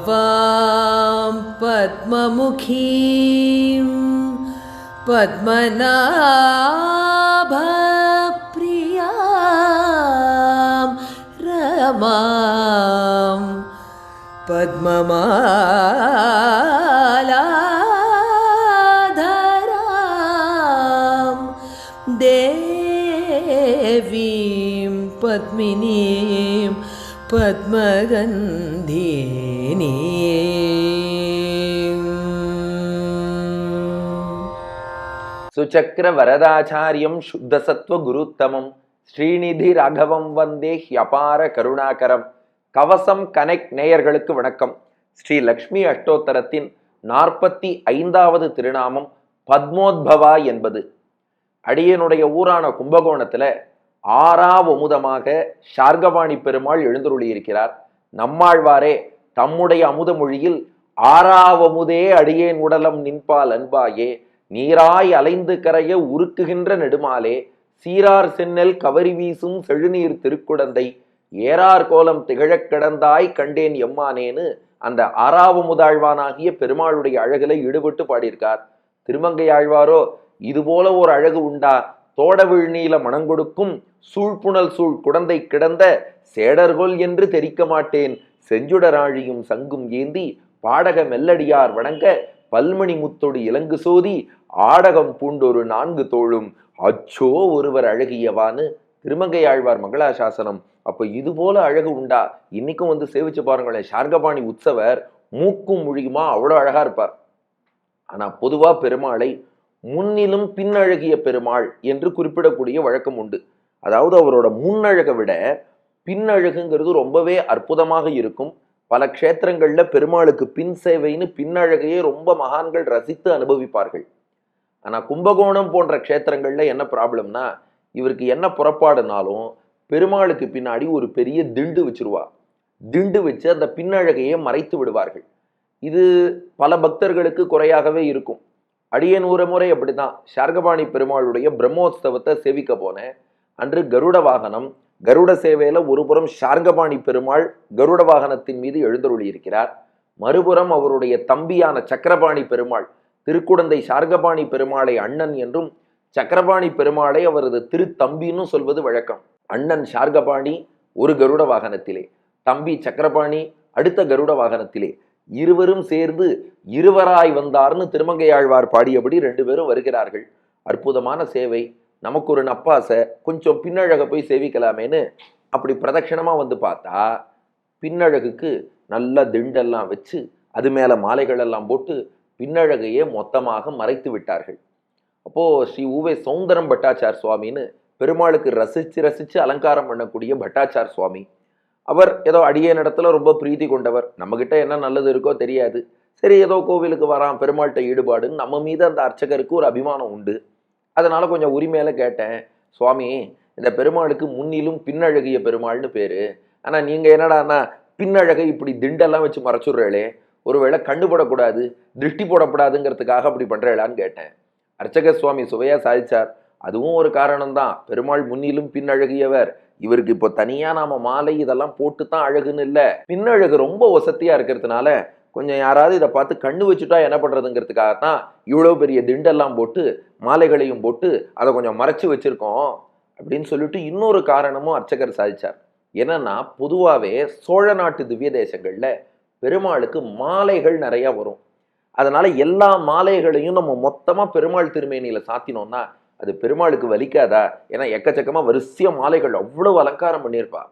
पद्मोद्भवां पद्ममुखीं पद्मनाभप्रियां रमां पद्ममालाधरां पद्मिनीं पद्मगन्धिनी சுச்சக்கர வரதாச்சாரியம் சுத்தசத்வ குருத்தமம் ஸ்ரீநிதி ராகவம் வந்தே ஹியபார கருணாகரம் கவசம் கனெக்ட் நேயர்களுக்கு வணக்கம் ஸ்ரீ லக்ஷ்மி அஷ்டோத்தரத்தின் நாற்பத்தி ஐந்தாவது திருநாமம் பத்மோத்பவா என்பது அடியனுடைய ஊரான கும்பகோணத்துல ஆறாவமுதமாக சார்கபாணி பெருமாள் எழுந்தருளியிருக்கிறார். நம்மாழ்வாரே தம்முடைய அமுத மொழியில் ஆறாவமுதே அடியேன் உடலம் நின்பால் அன்பாயே நீராய் அலைந்து கரைய உருக்குகின்ற நெடுமாலே சீரார் சென்னல் கவரி வீசும் செழுநீர் திருக்குடந்தை ஏறார் கோலம் திகழக் கிடந்தாய் கண்டேன் எம்மானேன்னு அந்த ஆறாவமுதாழ்வானாகிய பெருமாளுடைய அழகில் ஈடுபட்டு பாடியிருக்கார். திருமங்கை ஆழ்வாரோ இது போல ஒரு அழகு உண்டா? தோடவிழ் நீல மணங்கொடுக்கும் சூழ்புணல் சூழ் குடந்தை கிடந்த சேடர்கொல் என்று தெரிக்க மாட்டேன். செஞ்சுடராழியும் சங்கும் ஏந்தி பாடக மெல்லடியார் வணங்க பல்மணி முத்தொடு இலங்கு சோதி ஆடகம் பூண்டொரு நான்கு தோழும் அச்சோ ஒருவர் அழகியவான்னு திருமங்கை ஆழ்வார் மங்களாசாசனம். அப்ப இது போல அழகு உண்டா? இன்னைக்கும் வந்து சேவிச்சு பாருங்களேன். சார்கபாணி உற்சவர் மூக்கும் மொழியுமா? அவ்வளோ அழகா இருப்பார். ஆனா பொதுவா பெருமாளை முன்னிலும் பின்னழகிய பெருமாள் என்று குறிப்பிடக்கூடிய வழக்கம் உண்டு. அதாவது அவரோட முன்னழகை விட பின்னழகுங்கிறது ரொம்பவே அற்புதமாக இருக்கும். பல க்ஷேத்திரங்களில் பெருமாளுக்கு பின் சேவைன்னு பின்னழகையே ரொம்ப மகான்கள் ரசித்து அனுபவிப்பார்கள். ஆனால் கும்பகோணம் போன்ற க்ஷேத்திரங்களில் என்ன ப்ராப்ளம்னா இவருக்கு என்ன புறப்பாடுனாலும் பெருமாளுக்கு பின்னாடி ஒரு பெரிய திண்டு வச்சிருவா. திண்டு வச்சு அந்த பின்னழகையே மறைத்து விடுவார்கள். இது பல பக்தர்களுக்கு குறையாகவே இருக்கும். அடியன் ஒரு முறை அப்படிதான் ஷார்கபாணி பெருமாளுடைய பிரம்மோத்சவத்தை சேவிக்க போனேன். அன்று கருட வாகனம் கருட சேவையில் ஒருபுறம் ஷார்கபாணி பெருமாள் கருட வாகனத்தின் மீது எழுந்தருளி இருக்கிறார். மறுபுறம் அவருடைய தம்பியான சக்கரபாணி பெருமாள் திருக்குடந்தை ஷார்கபாணி பெருமாளை அண்ணன் என்றும் சக்கரபாணி பெருமாளை அவரது திருத்தம்பின்னு சொல்வது வழக்கம். அண்ணன் ஷார்கபாணி ஒரு கருட வாகனத்திலே தம்பி சக்கரபாணி அடுத்த கருட வாகனத்திலே. இருவரும் சேர்ந்து இருவராய் வந்தார்னு திருமங்கையாழ்வார் பாடியபடி ரெண்டு பேரும் வருகிறார்கள். அற்புதமான சேவை. நமக்கு ஒரு நப்பாசை கொஞ்சம் பின்னழக போய் சேவிக்கலாமேன்னு அப்படி பிரதட்சணமாக வந்து பார்த்தா பின்னழகுக்கு நல்ல திண்டெல்லாம் வச்சு அது மேலே மாலைகளெல்லாம் போட்டு பின்னழகையே மொத்தமாக மறைத்து விட்டார்கள். அப்போது ஸ்ரீ உவே சௌந்தரம் பட்டாச்சார் சுவாமின்னு பெருமாளுக்கு ரசித்து ரசித்து அலங்காரம் பண்ணக்கூடிய பட்டாச்சார் சுவாமி. அவர் ஏதோ அடியே இடத்துல ரொம்ப பிரீத்தி கொண்டவர். நம்மக்கிட்ட என்ன நல்லது இருக்கோ தெரியாது. சரி ஏதோ கோவிலுக்கு வரான் பெருமாள்கிட்ட ஈடுபாடுன்னு நம்ம மீது அந்த அர்ச்சகருக்கு ஒரு அபிமானம் உண்டு. அதனால் கொஞ்சம் உரிமையில கேட்டேன். சுவாமி இந்த பெருமாளுக்கு முன்னிலும் பின்னழகிய பெருமாள்னு பேர். ஆனால் நீங்கள் என்னடான்னா பின்னழகை இப்படி திண்டெல்லாம் வச்சு மறைச்சுடுறேளே ஒருவேளை கண்டுபடக்கூடாது திருஷ்டி போடக்கூடாதுங்கிறதுக்காக அப்படி பண்ணுறேளான்னு கேட்டேன். அர்ச்சக சுவாமி சுவையா சாதிச்சார். அதுவும் ஒரு காரணம்தான். பெருமாள் முன்னிலும் பின்னழகியவர். இவருக்கு இப்போ தனியாக நாம் மாலை இதெல்லாம் போட்டு தான் அழகுன்னு இல்லை. பின்னழகு ரொம்ப வசதியாக இருக்கிறதுனால கொஞ்சம் யாராவது இதை பார்த்து கண்ணு வச்சுட்டா என்ன பண்ணுறதுங்கிறதுக்காக தான் இவ்வளோ பெரிய திண்டெல்லாம் போட்டு மாலைகளையும் போட்டு அதை கொஞ்சம் மறைச்சி வச்சுருக்கோம் அப்படின்னு சொல்லிட்டு இன்னொரு காரணமும் அர்ச்சகர் சாதிச்சார். என்னன்னா பொதுவாகவே சோழ நாட்டு திவ்ய தேசங்களில் பெருமாளுக்கு மாலைகள் நிறையா வரும். அதனால எல்லா மாலைகளையும் நம்ம மொத்தமாக பெருமாள் திருமேனியில் சாத்தினோம்னா அது பெருமாளுக்கு வலிக்காதா? ஏன்னா எக்கச்சக்கமாக வரிசைய மாலைகள் அவ்வளோ அலங்காரம் பண்ணியிருப்பா.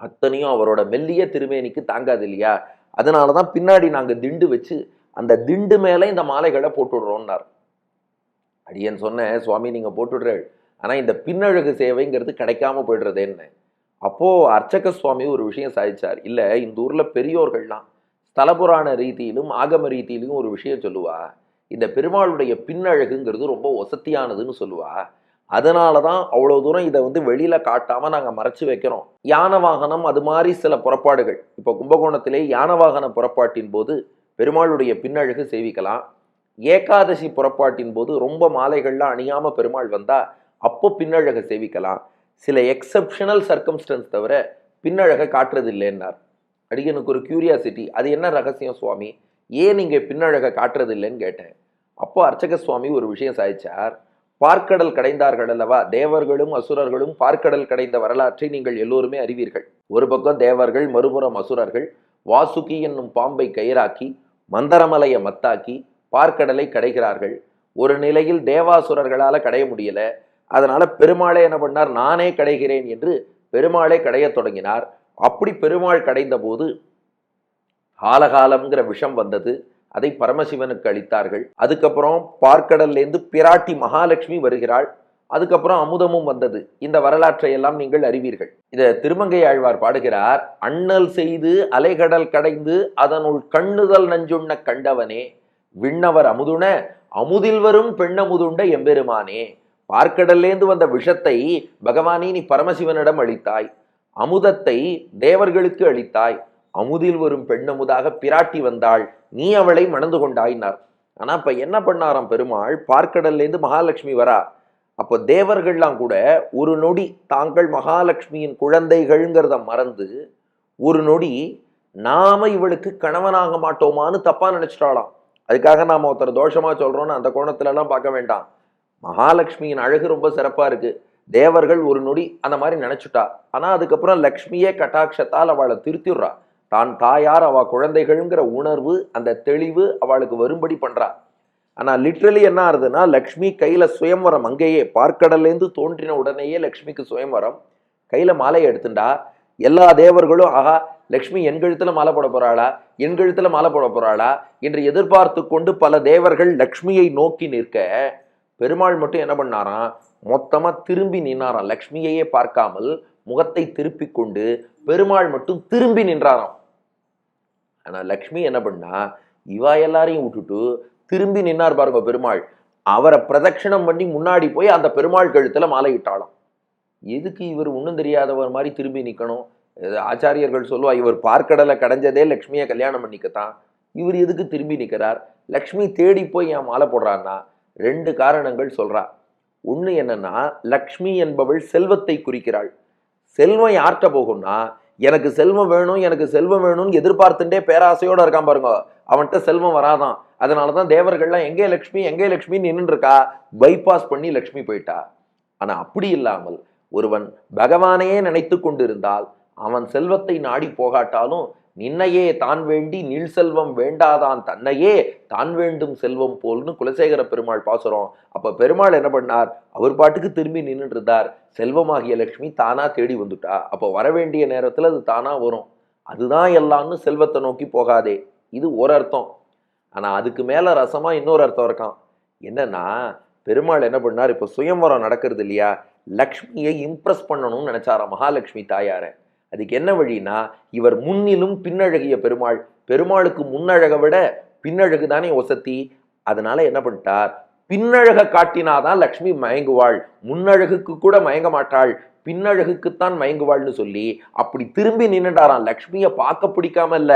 அத்தனையும் அவரோட மெல்லிய திருமேனிக்கு தாங்காது இல்லையா? அதனால தான் பின்னாடி நாங்கள் திண்டு வச்சு அந்த திண்டு மேலே இந்த மாலைகளை போட்டுடுறோம்னார். அடியன் சொன்னேன் சுவாமி நீங்கள் போட்டுடுறாள். ஆனால் இந்த பின்னழகு சேவைங்கிறது கிடைக்காம போயிடுறது என்ன அப்போது அர்ச்சக சுவாமி ஒரு விஷயம் சாதிச்சார். இல்லை இந்த ஊரில் பெரியோர்கள்லாம் ஸ்தலபுராண ரீதியிலும் ஆகம ரீதியிலும் ஒரு விஷயம் சொல்லுவா. இந்த பெருமாளுடைய பின்னழகுங்கிறது ரொம்ப வசத்தியானதுன்னு சொல்லுவா. அதனால தான் அவ்வளோ தூரம் இதை வந்து வெளியில் காட்டாமல் நாங்கள் மறைச்சி வைக்கிறோம். யானை வாகனம் அது மாதிரி சில புறப்பாடுகள். இப்போ கும்பகோணத்திலே யானை வாகன புறப்பாட்டின் போது பெருமாளுடைய பின்னழகு சேவிக்கலாம். ஏகாதசி புறப்பாட்டின் போது ரொம்ப மாலைகள்லாம் அணியாமல் பெருமாள் வந்தால் அப்போ பின்னழகை சேவிக்கலாம். சில எக்ஸப்ஷனல் சர்க்கம்ஸ்டன்ஸ் தவிர பின்னழகை காட்டுறது இல்லைன்னார் அடிகனுக்கு ஒரு கியூரியாசிட்டி அது என்ன ரகசியம் சுவாமி? ஏன் நீங்கள் பின்னழகை காட்டுறது இல்லைன்னு கேட்டேன். அப்போ அர்ச்சக சுவாமி ஒரு விஷயம் சாதிச்சார். பார்க்கடல் கடைந்தார்கள் அல்லவா? தேவர்களும் அசுரர்களும் பார்க்கடல் கடைந்த வரலாற்றை நீங்கள் எல்லோருமே அறிவீர்கள். ஒரு பக்கம் தேவர்கள் மறுபுறம் அசுரர்கள். வாசுகி என்னும் பாம்பை கயிறாக்கி மந்தரமலையை மத்தாக்கி பார்க்கடலை கடைகிறார்கள். ஒரு நிலையில் தேவாசுரர்களால் கடைய முடியல. அதனால பெருமாளே என்ன பண்ணார்? நானே கடைகிறேன் என்று பெருமாளே கடையத் தொடங்கினார். அப்படி பெருமாள் கடைந்த போது காலகாலம்ங்கிற விஷம் வந்தது. அதை பரமசிவனுக்கு அளித்தார்கள். அதுக்கப்புறம் பார்க்கடல்லேருந்து பிராட்டி மகாலட்சுமி வருகிறாள். அதுக்கப்புறம் அமுதமும் வந்தது. இந்த வரலாற்றை எல்லாம் நீங்கள் அறிவீர்கள். இத திருமங்கை ஆழ்வார் பாடுகிறார் அண்ணல் செய்து அலைகடல் கடைந்து அதனுள் கண்ணுதல் நஞ்சுண்ண கண்டவனே விண்ணவர் அமுதுண அமுதில் வரும் பெண்ணமுதுண்ட எம்பெருமானே பார்க்கடல்லேந்து வந்த விஷத்தை பகவானே நீ பரமசிவனிடம் அளித்தாய் அமுதத்தை தேவர்களுக்கு அளித்தாய் அமுதில் வரும் பெண்ணமுதாக பிராட்டி வந்தாள். நீ அவளை மணந்து கொண்டாயினார். ஆனா இப்ப என்ன பண்ணாராம் பெருமாள்? பார்க்கடல்லேருந்து மகாலட்சுமி வரா. அப்போ தேவர்கள்லாம் கூட ஒரு நொடி தாங்கள் மகாலட்சுமியின் குழந்தைகள்ங்கிறத மறந்து ஒரு நொடி நாம இவளுக்கு கணவனாக மாட்டோமான்னு தப்பா நினைச்சிட்டாளாம். அதுக்காக நாம ஒருத்தர் தோஷமா சொல்றோம்னு அந்த கோணத்துலலாம் பார்க்க வேண்டாம். மகாலட்சுமியின் அழகு ரொம்ப சிறப்பா இருக்கு. தேவர்கள் ஒரு நொடி அந்த மாதிரி நினைச்சுட்டா. ஆனா அதுக்கப்புறம் லக்ஷ்மியே கட்டாட்சத்தால் அவளை திருத்திடுறா. தான் தாயார் அவ குழந்தைகள்ங்கிற உணர்வு அந்த தெளிவு அவளுக்கு வரும்படி பண்ணுறா ஆனால் லிட்ரலி என்ன ஆகுதுன்னா லக்ஷ்மி கையில் சுயம்வரம் அங்கேயே பார்க்கடல்லேருந்து தோன்றின உடனேயே லக்ஷ்மிக்கு சுயம்வரம். கையில் மாலையை எடுத்துண்டா எல்லா தேவர்களும் ஆஹா லக்ஷ்மி என் மாலை போட போகிறாளா என் மாலை போட போகிறாளா என்று எதிர்பார்த்து கொண்டு பல தேவர்கள் லக்ஷ்மியை நோக்கி நிற்க பெருமாள் மட்டும் என்ன பண்ணாராம்? மொத்தமாக திரும்பி நின்னாராம். லக்ஷ்மியையே பார்க்காமல் முகத்தை திருப்பி கொண்டு பெருமாள் மட்டும் திரும்பி நின்றாராம். ஆனா லக்ஷ்மி என்ன பண்ணா இவா எல்லாரையும் விட்டுட்டு திரும்பி நின்னார் பாருங்க பெருமாள். அவரை பிரதட்சணம் பண்ணி முன்னாடி போய் அந்த பெருமாள் கழுத்துல மாலையிட்டாளாம் எதுக்கு இவர் ஒன்றும் தெரியாதவர் மாதிரி திரும்பி நிக்கணும்? ஆச்சாரியர்கள் சொல்லுவா இவர் பார்க்கடலை கடைஞ்சதே லக்ஷ்மியை கல்யாணம் பண்ணிக்கத்தான். இவர் எதுக்கு திரும்பி நிற்கிறார் லக்ஷ்மி தேடி போய் என் மாலை போடுறான்னா ரெண்டு காரணங்கள் சொல்றா. ஒண்ணு என்னன்னா லக்ஷ்மி என்பவள் செல்வத்தை குறிக்கிறாள். செல்வம் யார்கிட்ட போகும்னா எனக்கு செல்வம் வேணும் எனக்கு செல்வம் வேணும்னு எதிர்பார்த்துட்டே பேராசையோட இருக்கான் பாருங்க. அவன்கிட்ட செல்வம் வராதான். அதனாலதான் தேவர்கள்லாம் எங்கே லக்ஷ்மி? எங்கே லக்ஷ்மி நின்று இருக்கா பைபாஸ் பண்ணி லக்ஷ்மி போயிட்டா. ஆனா அப்படி இல்லாமல் ஒருவன் பகவானையே நினைத்து கொண்டிருந்தால் அவன் செல்வத்தை நாடி போகாட்டாலும் நின்னையே தான் வேண்டி நீள் செல்வம் வேண்டாதான் தன்னையே தான் வேண்டும் செல்வம் போல்னு குலசேகர பெருமாள் பாசுறோம் அப்ப பெருமாள் என்ன பண்ணார்? அவர் பாட்டுக்கு திரும்பி நின்றுட்டு இருந்தார் செல்வமாகிய லட்சுமி தானா தேடி வந்துட்டா. அப்போ வர வேண்டிய நேரத்துல அது தானா வரும். அதுதான் எல்லாம்னு செல்வத்தை நோக்கி போகாதே. இது ஒரு அர்த்தம். ஆனா அதுக்கு மேல ரசமா இன்னொரு அர்த்தம் இருக்கான் என்னன்னா பெருமாள் என்ன பண்ணார்? இப்போ சுயம்வரம் நடக்கிறது இல்லையா? லக்ஷ்மியை இம்ப்ரெஸ் பண்ணணும்னு நினைச்சாரா மகாலட்சுமி தாயாரை. அதுக்கு என்ன வழினா இவர் முன்னிலும் பின்னழகிய பெருமாள். பெருமாளுக்கு முன்னழகை விட பின்னழகு தானே ஒசத்தி அதனால என்ன பண்ணிட்டார்? பின்னழக காட்டினாதான் லக்ஷ்மி மயங்குவாள். முன்னழகுக்கு கூட மயங்க மாட்டாள். பின்னழகுக்குத்தான் மயங்குவாள்னு சொல்லி அப்படி திரும்பி நின்றுட்டாராம் லக்ஷ்மியை பார்க்க பிடிக்காம இல்ல.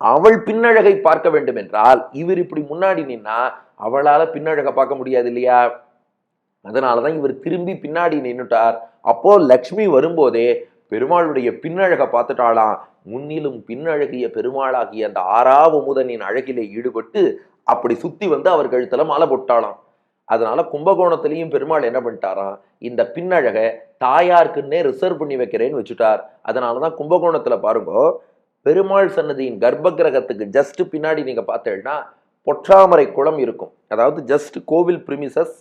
அவள் பின்னழகை பார்க்க வேண்டும் என்றால் இவர் இப்படி முன்னாடி நின்னா அவளால பின்னழகை பார்க்க முடியாது இல்லையா? அதனாலதான் இவர் திரும்பி பின்னாடி நின்னுட்டார். அப்போ லக்ஷ்மி வரும்போதே பெருமாளுடைய பின்னழகை பார்த்துட்டாளாம். முன்னிலும் பின்னழகிய பெருமாளாகிய அந்த ஆறாவ முதனின் அழகிலே ஈடுபட்டு அப்படி சுத்தி வந்து அவர் கழுத்துல மாலை போட்டாளாம். அதனால கும்பகோணத்திலையும் பெருமாள் என்ன பண்ணிட்டாராம் இந்த பின்னழகை தாயாருக்குன்னே ரிசர்வ் பண்ணி வைக்கிறேன்னு வச்சுட்டார். அதனாலதான் கும்பகோணத்துல பாருங்க பெருமாள் சன்னதியின் கர்ப்ப கிரகத்துக்கு ஜஸ்ட் பின்னாடி நீங்க பார்த்தேன்னா பொற்றாமரை குளம் இருக்கும். அதாவது ஜஸ்ட் கோவில் பிரிமிசஸ்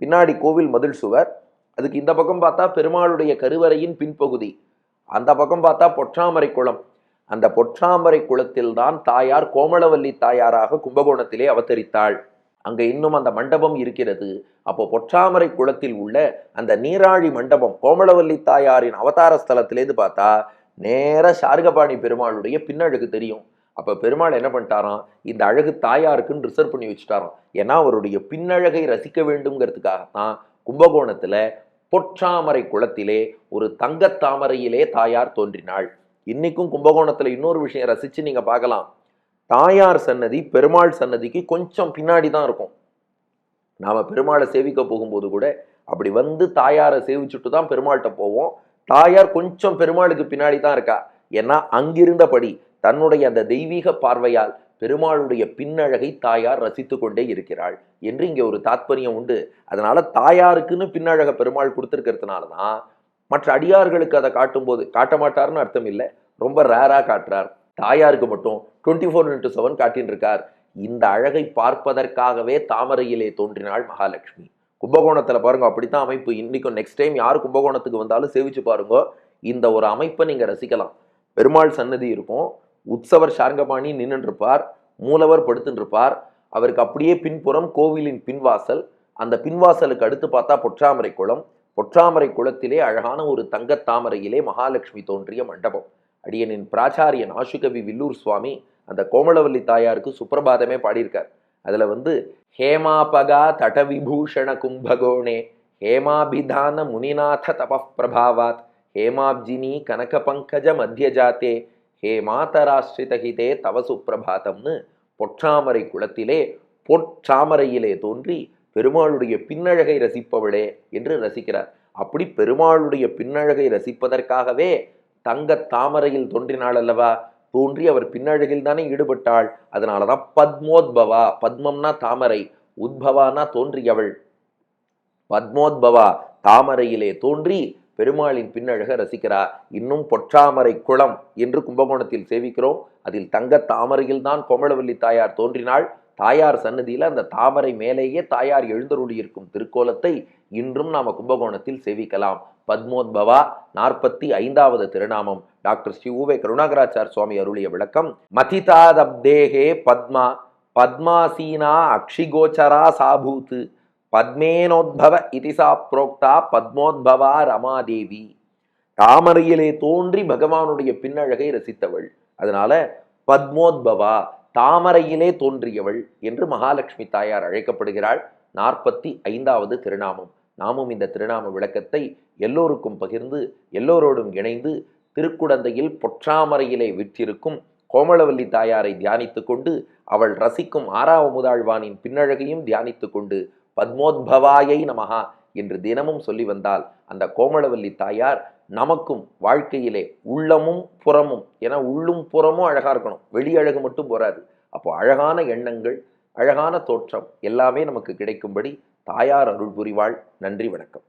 பின்னாடி கோவில் மதில் சுவர். அதுக்கு இந்த பக்கம் பார்த்தா பெருமாளுடைய கருவறையின் பின்பகுதி. அந்த பக்கம் பார்த்தா பொற்றாமரை குளம். அந்த பொற்றாமரை குளத்தில் தான் தாயார் கோமளவல்லி தாயாராக கும்பகோணத்திலே அவதரித்தாள். அங்க இன்னும் அந்த மண்டபம் இருக்கிறது. அப்போ பொற்றாமரை குளத்தில் உள்ள அந்த நீராழி மண்டபம் கோமளவல்லி தாயாரின் அவதார ஸ்தலத்திலேருந்து பார்த்தா நேர சார்கபாணி பெருமாளுடைய பின்னழகு தெரியும். அப்ப பெருமாள் என்ன பண்ணிட்டாராம்? இந்த அழகு தாயாருக்குன்னு ரிசர்வ் பண்ணி வச்சுட்டாராம். ஏன்னா அவருடைய பின்னழகை ரசிக்க வேண்டுங்கிறதுக்காகத்தான் கும்பகோணத்துல பொற்றாமரை குளத்திலே ஒரு தங்கத்தாமரையிலே தாயார் தோன்றினாள். இன்னைக்கும் கும்பகோணத்தில் இன்னொரு விஷயம் ரசித்து நீங்கள் பார்க்கலாம். தாயார் சன்னதி பெருமாள் சன்னதிக்கு கொஞ்சம் பின்னாடி தான் இருக்கும். நாம் பெருமாளை சேவிக்க போகும்போது கூட அப்படி வந்து தாயாரை சேவிச்சுட்டு தான் பெருமாள்கிட்ட போவோம். தாயார் கொஞ்சம் பெருமாளுக்கு பின்னாடி தான் இருக்கா. ஏன்னா அங்கிருந்தபடி தன்னுடைய அந்த தெய்வீக பார்வையால் பெருமாளுடைய பின்னழகை தாயார் ரசித்து கொண்டே இருக்கிறாள் என்று இங்கே ஒரு தாத்பரியம் உண்டு. அதனால தாயாருக்குன்னு பின்னழக பெருமாள் கொடுத்துருக்கிறதுனால தான் மற்ற அடியார்களுக்கு அதை காட்டும்போது காட்ட மாட்டார்னு அர்த்தம் இல்லை ரொம்ப ரேராக காட்டுறார். தாயாருக்கு மட்டும் டுவெண்ட்டி ஃபோர் இன்ட்டு செவன் காட்டின்னு இருக்கார் இந்த அழகை பார்ப்பதற்காகவே தாமரையிலே தோன்றினாள் மகாலட்சுமி. கும்பகோணத்தில் பாருங்க அப்படித்தான் அமைப்பு. இன்னைக்கும் நெக்ஸ்ட் டைம் யார் கும்பகோணத்துக்கு வந்தாலும் சேவிச்சு பாருங்க. இந்த ஒரு அமைப்பை நீங்கள் ரசிக்கலாம். பெருமாள் சன்னதி இருக்கும். உற்சவர் சார்ங்கபாணி நின்றுருப்பார் இருப்பார் மூலவர் படுத்துருப்பார் இருப்பார் அவருக்கு அப்படியே பின்புறம் கோவிலின் பின்வாசல் அந்த பின்வாசலுக்கு அடுத்து பார்த்தா பொற்றாமரை குளம். பொற்றாமரை குளத்திலே அழகான ஒரு தங்கத் தாமரையிலே மகாலட்சுமி தோன்றிய மண்டபம். அடியனின் பிராச்சாரியன் ஆசுகவி வில்லூர் சுவாமி அந்த கோமலவல்லி தாயாருக்கு சுப்பிரபாதமே பாடியிருக்கார். அதில் வந்து ஹேமாபகா தட விபூஷண கும்பகோணே ஹேமாபிதான முனிநாத தபப்பிரபாவாத் ஹேமாப்ஜினி கனக பங்கஜ மத்தியஜாத்தே ஹே மாதராஸ்ரிதஹிதே தவசு பிரபாதம்னு பொற்றாமரை குளத்திலே பொற்றாமரையிலே தோன்றி பெருமாளுடைய பின்னழகை ரசிப்பவளே என்று ரசிக்கிறார். அப்படி பெருமாளுடைய பின்னழகை ரசிப்பதற்காகவே தங்க தாமரையில் தோன்றினாள் அல்லவா தோன்றி அவர் பின்னழகில் தானே ஈடுபட்டாள். அதனாலதான் பத்மோத்பவா பத்மம்னா தாமரை உத்பவானா தோன்றியவள். பத்மோத்பவா தாமரையிலே தோன்றி பெருமாளின் பின்னழக ரசிக்கிறார். இன்னும் பொற்றாமரை குளம் என்று கும்பகோணத்தில் சேவிக்கிறோம். அதில் தங்க தாமரையில்தான் கோமளவல்லி தாயார் தோன்றினாள். தாயார் சன்னதியில் அந்த தாமரை மேலேயே தாயார் எழுந்தருளியிருக்கும் திருக்கோலத்தை இன்றும் நாம் கும்பகோணத்தில் சேவிக்கலாம். பத்மோத்பவா நாற்பத்தி ஐந்தாவது திருநாமம். டாக்டர் ஸ்ரீ ஊவே கருணாகராச்சார் சுவாமி அருளிய விளக்கம். மதிதாதப்தேகே பத்மா பத்மாசீனா அக்ஷிகோச்சரா சாபூத்து பத்மேனோத்பவ இதிசா புரோக்தா பத்மோத்பவா ரமாதேவி தாமரையிலே தோன்றி பகவானுடைய பின்னழகை ரசித்தவள். அதனால பத்மோத்பவா தாமரையிலே தோன்றியவள் என்று மகாலட்சுமி தாயார் அழைக்கப்படுகிறாள். நாற்பத்தி ஐந்தாவது திருநாமம். நாமும் இந்த திருநாம விளக்கத்தை எல்லோருக்கும் பகிர்ந்து எல்லோரோடும் இணைந்து திருக்குடந்தையில் பொற்றாமரையிலே விற்றிருக்கும் கோமளவல்லி தாயாரை தியானித்து கொண்டு அவள் ரசிக்கும் ஆறாவமுதாழ்வானின் பின்னழகையும் தியானித்து கொண்டு பத்மோத்பவாயை நமகா என்று தினமும் சொல்லி வந்தால் அந்த கோமளவல்லி தாயார் நமக்கும் வாழ்க்கையிலே உள்ளமும் புறமும் என உள்ளும் புறமும் அழகாக இருக்கணும். வெளி அழகு மட்டும் போராது அப்போ அழகான எண்ணங்கள் அழகான தோற்றம் எல்லாமே நமக்கு கிடைக்கும்படி தாயார் அருள் புரிவாள். நன்றி வணக்கம்.